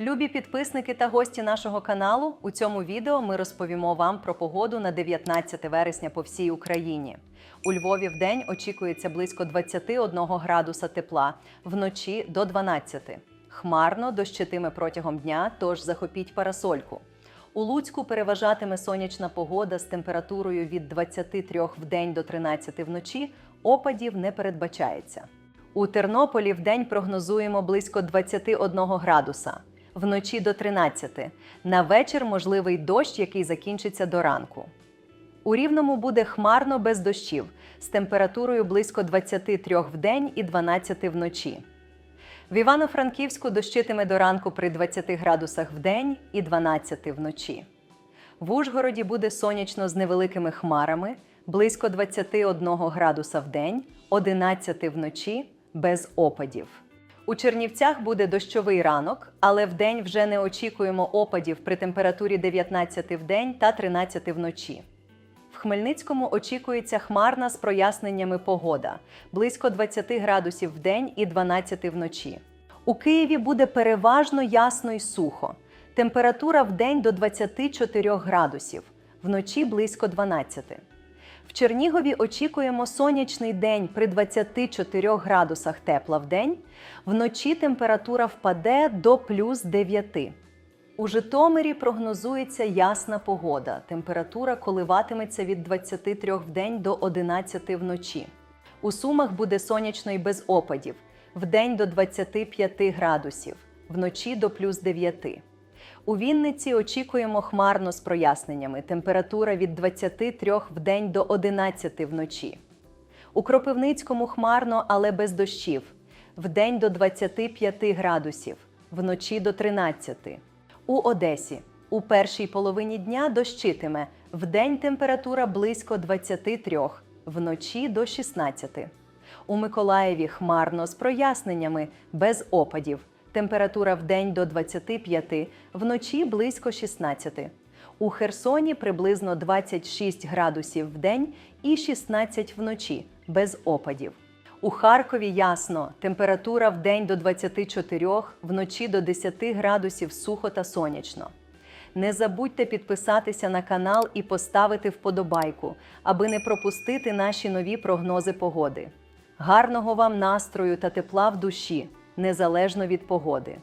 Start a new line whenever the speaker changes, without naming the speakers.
Любі підписники та гості нашого каналу. У цьому відео ми розповімо вам про погоду на 19 вересня по всій Україні. У Львові в день очікується близько 21 градуса тепла, вночі до 12. Хмарно дощитиме протягом дня, тож захопіть парасольку. У Луцьку переважатиме сонячна погода з температурою від 23 в день до 13 вночі. Опадів не передбачається. У Тернополі в день прогнозуємо близько 21 градуса, вночі до 13. На вечір можливий дощ, який закінчиться до ранку. У Рівному буде хмарно без дощів з температурою близько 23 в день і 12 вночі. В Івано-Франківську дощитиме до ранку при 20 градусах в день і 12 вночі. В Ужгороді буде сонячно з невеликими хмарами, близько 21 градуса в день, 11 вночі, без опадів. У Чернівцях буде дощовий ранок, але вдень вже не очікуємо опадів при температурі 19 в день та 13 вночі. В Хмельницькому очікується хмарна з проясненнями погода близько 20 градусів в день і 12 вночі. У Києві буде переважно ясно і сухо. Температура в день до 24 градусів, вночі близько 12. В Чернігові очікуємо сонячний день при 24 градусах тепла в день. Вночі температура впаде до плюс 9. У Житомирі прогнозується ясна погода. Температура коливатиметься від 23 в день до 11 вночі. У Сумах буде сонячно і без опадів. Вдень до 25 градусів, вночі до плюс 9. У Вінниці очікуємо хмарно з проясненнями. Температура від 23 в день до 11 вночі. У Кропивницькому хмарно, але без дощів. Вдень до 25 градусів, вночі до 13. У Одесі у першій половині дня дощитиме. Вдень температура близько 23, вночі до 16. У Миколаєві хмарно з проясненнями, без опадів. Температура вдень до 25, вночі близько 16. У Херсоні приблизно 26 градусів в день і 16 вночі, без опадів. У Харкові ясно, температура в день до 24, вночі до 10 градусів сухо та сонячно. Не забудьте підписатися на канал і поставити вподобайку, аби не пропустити наші нові прогнози погоди. Гарного вам настрою та тепла в душі, незалежно від погоди.